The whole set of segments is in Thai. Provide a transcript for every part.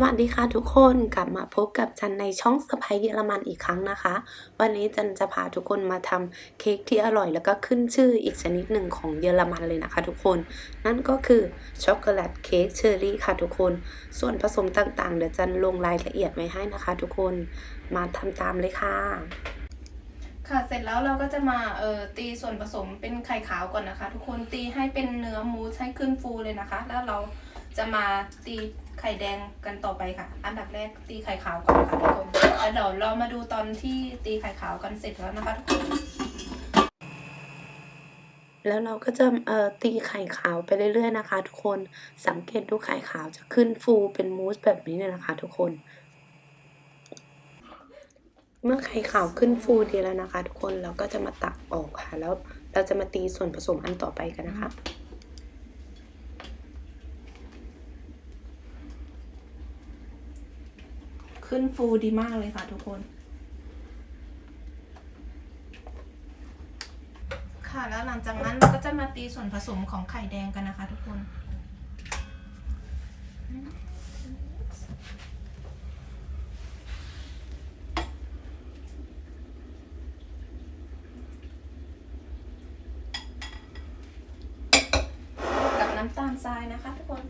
สวัสดีค่ะทุกคนกลับมาพบกับจันในช่องสไปเยอรมันอีกครั้งนะคะ วันนี้จันจะพาทุกคนมาทำเค้กที่อร่อยแล้วก็ขึ้นชื่ออีกชนิดหนึ่งของเยอรมันเลยนะคะ ทุกคนนั่นก็คือช็อกโกแลตเค้กเชอร์รี่ค่ะทุกคน ส่วนผสมต่างๆ เดี๋ยวจันลงรายละเอียดไว้ให้นะคะ ทุกคนมาทำตามเลยค่ะ ค่ะเสร็จแล้วเราก็จะมาเอ่อตีส่วนผสมเป็นไข่ขาวก่อนนะคะ ทุกคนตีให้เป็นเนื้อมูสให้ขึ้นฟูเลยนะคะ แล้วเราจะมาตี ไข่แดงกันต่อไปค่ะ อันดับแรกตีไข่ขาวก่อนนะคะทุกคนแล้วเดี๋ยวเรามาดูตอนที่ตีไข่ขาวกันเสร็จแล้วนะคะทุกคนแล้วเราก็จะเอ่อตีไข่ขาวไปเรื่อยๆนะคะ ทุกคนสังเกตดูไข่ขาวจะขึ้นฟูเป็นมูสแบบนี้เนี่ยนะคะทุกคน เมื่อไข่ขาวขึ้นฟูดีแล้วนะคะ ทุกคนเราก็จะมาตักออกค่ะแล้วเราจะมาตีส่วนผสมอันต่อไปกันนะคะ ขึ้นฟูดีมากเลยค่ะทุกคน ค่ะแล้วหลังจากนั้นเราก็จะมาตีส่วนผสมของไข่แดงกันนะคะ ทุกคนกับน้ำตาลทรายนะคะทุกคน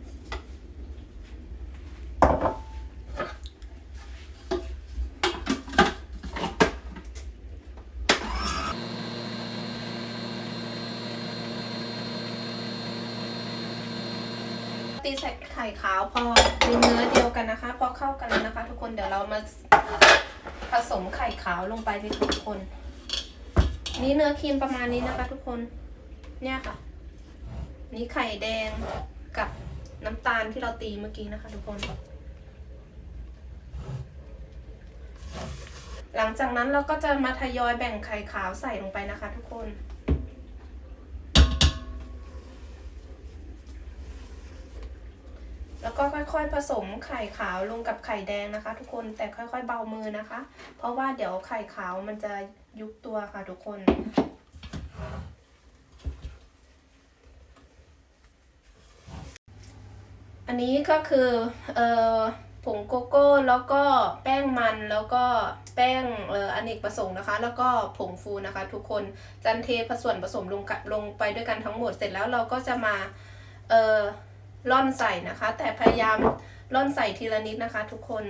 ตีใส่ไข่ขาวพอเป็นเนื้อเดียวกันนะคะ พอเข้ากันแล้วนะคะ ทุกคนเดี๋ยวเรามาผสมไข่ขาวลงไปเลยทุกคน นี่เนื้อครีมประมาณนี้นะคะ ทุกคน เนี่ยค่ะ นี่ไข่แดงกับน้ำตาลที่เราตีเมื่อกี้นะคะ ทุกคน หลังจากนั้นเราก็จะมาทยอยแบ่งไข่ขาวใส่ลงไปนะคะ ทุกคน ค่อยๆผสมไข่ขาวลงกับไข่แดงนะคะ ทุกคนแต่ค่อยๆเบามือนะคะ เพราะว่าเดี๋ยวไข่ขาวมันจะยุบตัวค่ะทุกคน อันนี้ก็คือเอ่อผงโกโก้แล้วก็แป้งมันแล้วก็แป้งเอ่ออเนกประสงค์นะคะ แล้วก็ผงฟูนะคะ ทุกคนจันเทผส่วนผสมลงกับลงไปด้วยกันทั้งหมดเสร็จแล้วเราก็จะมาเอ่อ ร่อนใส่นะคะ แต่พยายามร่อนใส่ทีละนิดนะคะ ทุกคน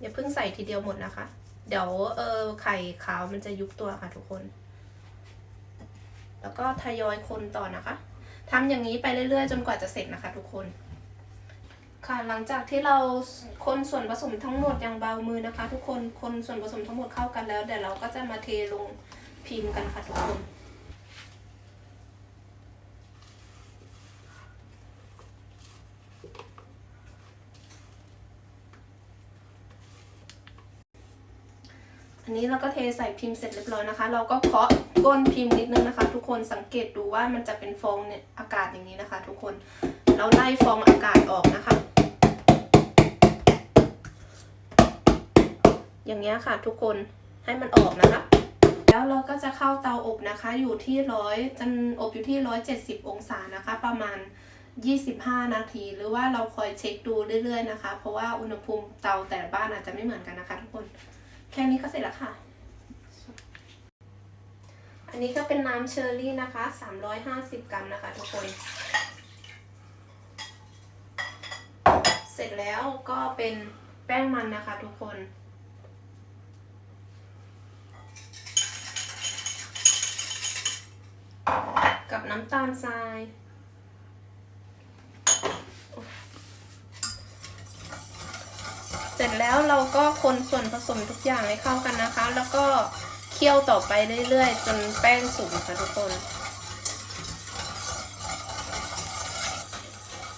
อย่าเพิ่งใส่ทีเดียวหมดนะคะ เดี๋ยวเออไข่ขาวมันจะยุบตัวค่ะทุกคน แล้วก็ทยอยคนต่อนะคะทำอย่างนี้ไปเรื่อยๆ จนกว่าจะเสร็จนะคะ ทุกคนค่ะหลังจากที่เราคนส่วนผสมทั้งหมดอย่างเบามือนะคะ ทุกคนคนส่วนผสมทั้งหมดเข้ากันแล้วเดี๋ยวเราก็จะมาเทลงพิมพ์กันค่ะทุกคน นนี้เราก็เทใส่พิมพ์เสร็จเรียบร้อยนะคะ เราก็เคาะก้นพิมพ์นิดนึงนะคะ ทุกคนสังเกตดูว่ามันจะเป็นฟองเนี่ยอากาศอย่างนี้นะคะ ทุกคนเราไล่ฟองอากาศออกนะคะ อย่างนี้ค่ะทุกคนให้มันออกนะคะ แล้วเราก็จะเข้าเตาอบนะคะ อยู่ที่ร้อยจันอบอยู่ที่ร้อยเจ็ดสิบองศานะคะ ประมาณ25 นาที หรือว่าเราคอยเช็คดูเรื่อยๆนะคะ เพราะว่าอุณหภูมิเตาแต่ละบ้านอาจจะไม่เหมือนกันนะคะทุกคน แค่นี้ก็เสร็จแล้วค่ะ อันนี้ก็เป็นน้ำเชอร์รี่นะคะ 350 กรัมนะคะทุกคน เสร็จแล้วก็เป็นแป้งมันนะคะทุกคนกับน้ำตาลทราย เส ร็จแล้วเราก็คนส่วนผสมทุกอย่างให้เข้ากันนะคะ แล้วก็เคี่ยวต่อไปเรื่อยๆ จนแป้งสุกค่ะทุกคน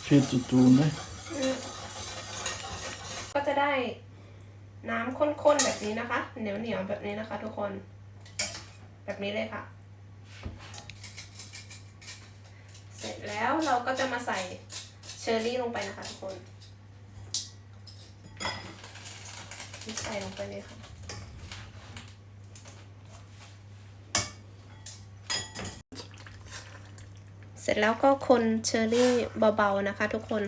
viel zu tun, ne? ก็จะได้น้ำข้นๆแบบนี้นะคะ เหนียวๆแบบนี้นะคะ ทุกคน แบบนี้เลยค่ะ เสร็จแล้วเราก็จะมาใส่เชอร์รี่ลงไปนะคะทุกคน ใส่ลงไปเลยค่ะ เสร็จแล้วก็คนเชอร์รี่เบาๆนะคะทุกคน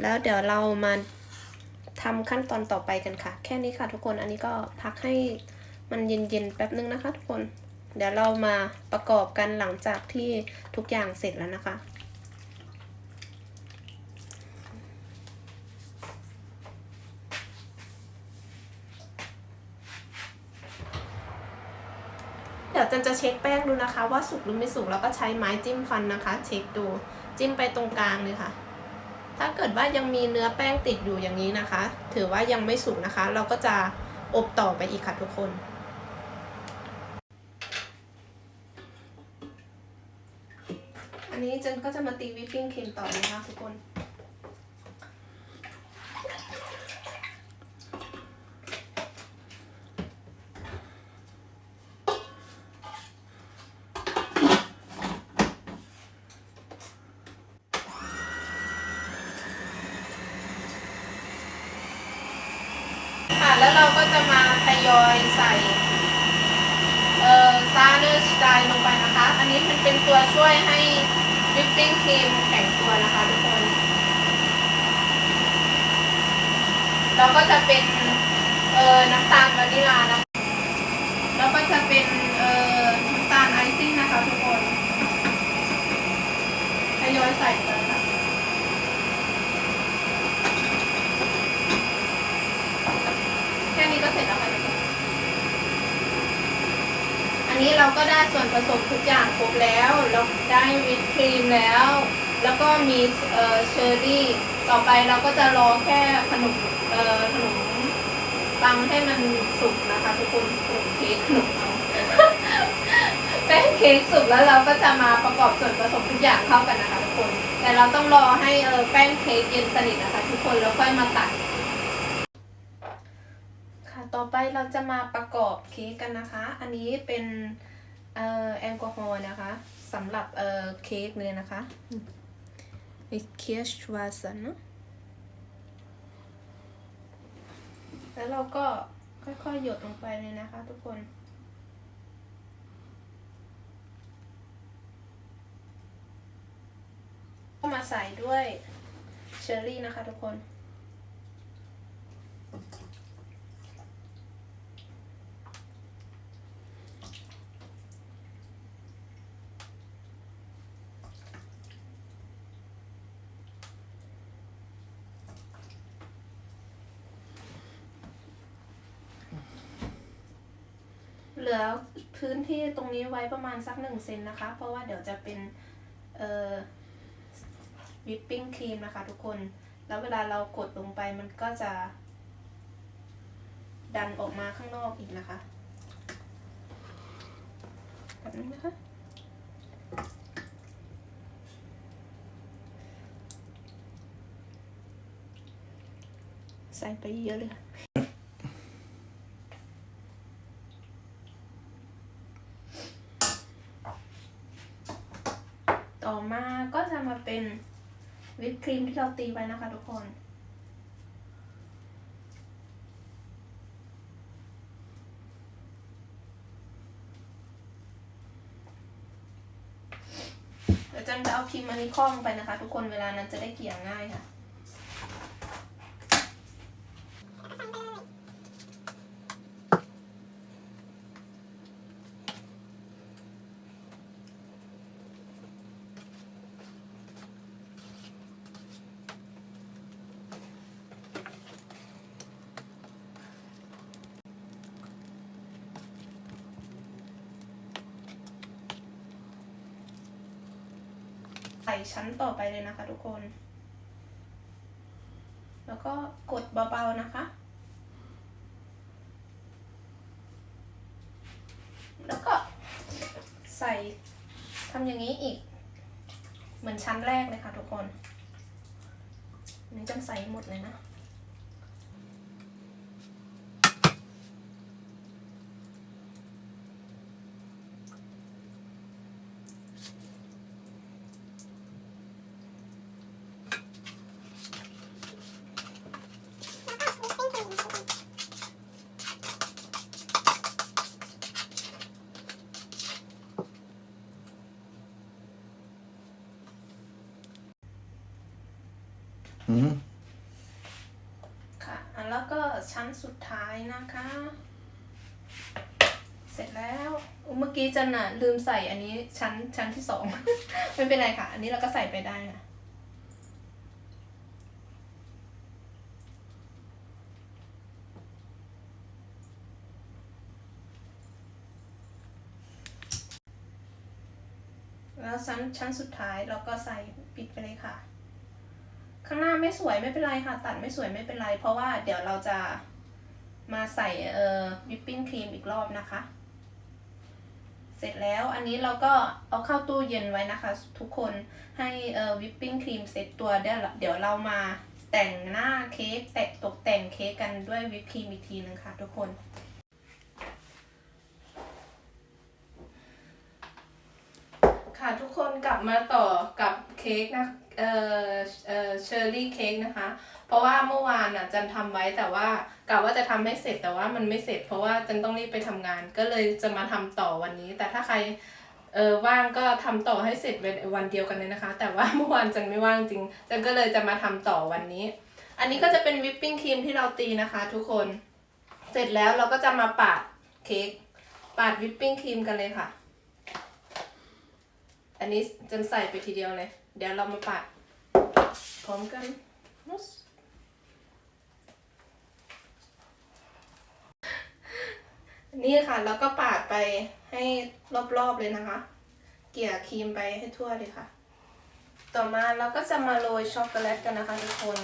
แล้วเดี๋ยวเรามาทำขั้นตอนต่อไปกันค่ะ แค่นี้ค่ะทุกคน อันนี้ก็พักให้มันเย็นๆแป๊บนึงนะคะทุกคน เดี๋ยวเรามาประกอบกันหลังจากที่ทุกอย่างเสร็จแล้วนะคะ จันจะเช็คแป้งดูนะคะ ว่าสุกหรือไม่สุกแล้วก็ใช้ไม้จิ้มฟันนะคะ เช็คดูจิ้มไปตรงกลางเลยค่ะ ถ้าเกิดว่ายังมีเนื้อแป้งติดอยู่อย่างนี้นะคะ ถือว่ายังไม่สุกนะคะ เราก็จะอบต่อไปอีกค่ะทุกคนอันนี้จันก็จะมาตีวิปปิ้งครีมต่อนะคะทุกคน ค่ะแล้วเราก็ จะมาทยอยใส่เอ่อซาเนอร์สไตล์ลงไปนะคะ อันนี้มันเป็นตัวช่วยให้วิปปิ้งครีมแข็งตัวนะคะทุกคนแล้วก็จะเป็นเอ่อน้ำตาลวานิลานะคะแล้วก็จะเป็นเอ่อน้ำตาลไอซิ่งนะคะทุกคนทยอยใส่ไปค่ะ แค่ นี้ก็เสร็จแล้วค่ะทุกคนอันนี้เราก็ได้ส่วนผสมทุกอย่างครบแล้วเราได้วิปครีมแล้ว แล้วก็มีเอ่อเชอร์รี่ ต่อไปเราก็จะรอแค่ขนมเอ่อขนมปังให้มันสุกนะคะทุกคนขนมเค้กขนมปังแป้งเค้กสุกแล้วเราก็จะมาประกอบส่วนผสมทุกอย่างเข้ากันนะคะทุกคน แต่เราต้องรอให้เออแป้งเค้กเย็นสนิทนะคะ ทุกคนแล้วค่อยมาตัด ต่อไปเราจะมาประกอบเค้กกันนะคะ อันนี้เป็นเอ่อแอลกอฮอล์นะคะสำหรับเอ่อเค้กเลยนะคะเคียชวาสันแล้วเราก็ค่อยๆหยดลงไปเลยนะคะทุกคนก็มาใส่ด้วยเชอร์รี่นะคะทุกคน ลือพื้นที่ตรงนี้ไว้ประมาณสักหนึ่งเซนนะคะ เพราะว่าเดี๋ยวจะเป็นเอ่อวิปปิ้งครีมนะคะทุกคน แล้วเวลาเรากดลงไปมันก็จะ ดันออกมาข้างนอกอีกนะคะแบบนี้นะคะใส่ไปเยอะเลยค่ะ ต่อมาก็จะมาเป็นวิปค รีมที่เราตีไว้นะคะทุกคน เดี๋ยวจันจะเอาพิมพ์อันนี้คล้องไปนะคะ ทุกคนเวลานั้นจะได้เกี่ยงง่ายค่ะ ใส่ชั้นต่อไปเลยนะคะทุกคน แล้วก็กดเบาๆนะคะ แล้วก็ใส่ทำอย่างนี้อีก เหมือนชั้นแรกเลยค่ะทุกคนนี่จังใส่หมดเลยนะ Mhm. แล้วก็ชั้นสุดท้ายนะคะ เสร็จแล้วอุ๊ยเมื่อกี้จันน่ะลืมใส่อันนี้ชั้นชั้นที่สอง ไม่เป็นไรค่ะ อันนี้เราก็ใส่ไปได้นะแล้วชั้นชั้นสุดท้ายเราก็ใส่ปิดไปเลยค่ะ ข้างหน้าไม่สวยไม่เป็นไรค่ะ ตัดไม่สวยไม่เป็นไร เพราะว่าเดี๋ยวเราจะมาใส่เอ่อวิปปิ้งครีมอีกรอบนะคะ เสร็จแล้วอันนี้เราก็เอาเข้าตู้เย็นไว้นะคะ ทุกคนให้เอ่อวิปปิ้งครีมเสร็จตัวเดี๋ยวเดี๋ยวเรามาแต่งหน้าเค้กแตะตกแต่งเค้กกันด้วยวิปครีมอีกทีนึงค่ะ ทุกคน ค่ะทุกคนกลับมาต่อกับเค้กนะเอ่อเอ่อเชอร์รี่เค้กนะคะ เพราะว่าเมื่อวานอะจันทำไว้แต่ว่ากะว่าจะทำให้เสร็จแต่ว่ามันไม่เสร็จ เพราะว่าจันต้องรีบไปทำงาน ก็เลยจะมาทำต่อวันนี้ แต่ถ้าใครเออว่างก็ทำต่อให้เสร็จในวันเดียวกันเลยนะคะ แต่ว่าเมื่อวานจันไม่ว่างจริงจันก็เลยจะมาทำต่อวันนี้ อันนี้ก็จะเป็นวิปปิ้งครีมที่เราตีนะคะ ทุกคน เสร็จแล้วเราก็จะมาปาดเค้กปาดวิปปิ้งครีมกันเลยค่ะ อันนี้จนใส่ไปทีเดียวเลย เดี๋ยวเรามาปาดพร้อมกันนุสนี่ค่ะ แล้วก็ปาดไปให้รอบๆเลยนะคะ เกลี่ยครีมไปให้ทั่วเลยค่ะ ต่อมาเราก็จะมาโรยช็อกโกแลตกันนะคะทุกคน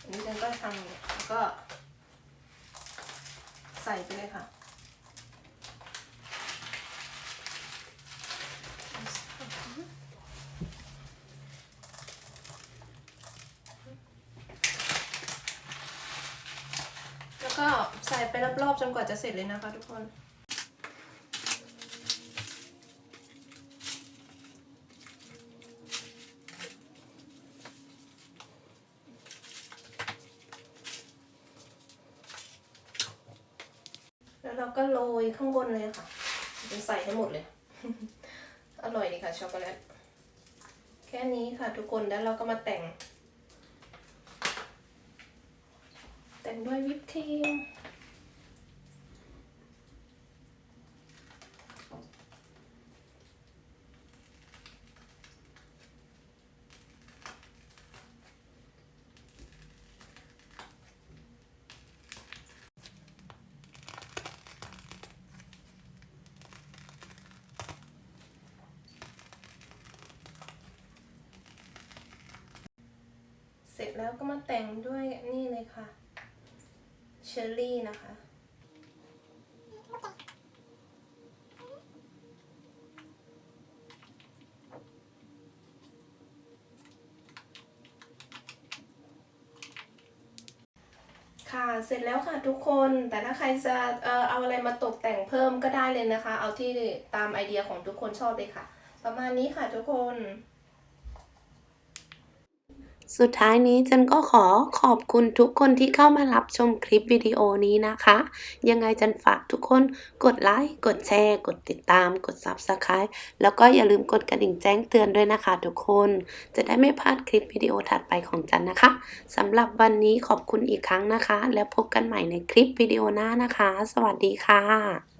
อันนี้ฉันก็ทำแล้วก็ใส่ไปเลยค่ะ แล้ว ก็ใส่ไปรอบๆจนกว่าจะเสร็จเลยนะคะทุกคนแล้วเราก็โรยข้างบนเลยค่ะจะใส่ให้หมดเลย อร่อยดีค่ะช็อกโกแลต แค่นี้ค่ะทุกคน แล้วเราก็มาแต่ง แต่งด้วยวิปครีมเสร็จแล้วก็มาแต่งด้วยนี่เลยค่ะ ชอร์รี่นะคะค่ะเสร็จแล้วค่ะทุกคนแต่ถ้าใครจะเอ่อเอาอะไรมาตกแต่งเพิ่มก็ได้เลยนะคะ เอาที่ตามไอเดียของทุกคนชอบเลยค่ะ ประมาณนี้ค่ะทุกคน สุดท้ายนี้จันก็ขอขอบคุณทุกคนที่เข้ามารับชมคลิปวิดีโอนี้นะคะ ยังไงจันฝากทุกคนกดไลค์กดแชร์ กดติดตาม กด Subscribe แล้วก็อย่าลืมกดกระดิ่งแจ้งเตือนด้วยนะคะทุกคน จะได้ไม่พลาดคลิปวิดีโอถัดไปของจันนะคะสำหรับวันนี้ขอบคุณอีกครั้งนะคะ แล้วพบกันใหม่ในคลิปวิดีโอหน้านะคะ สวัสดีค่ะ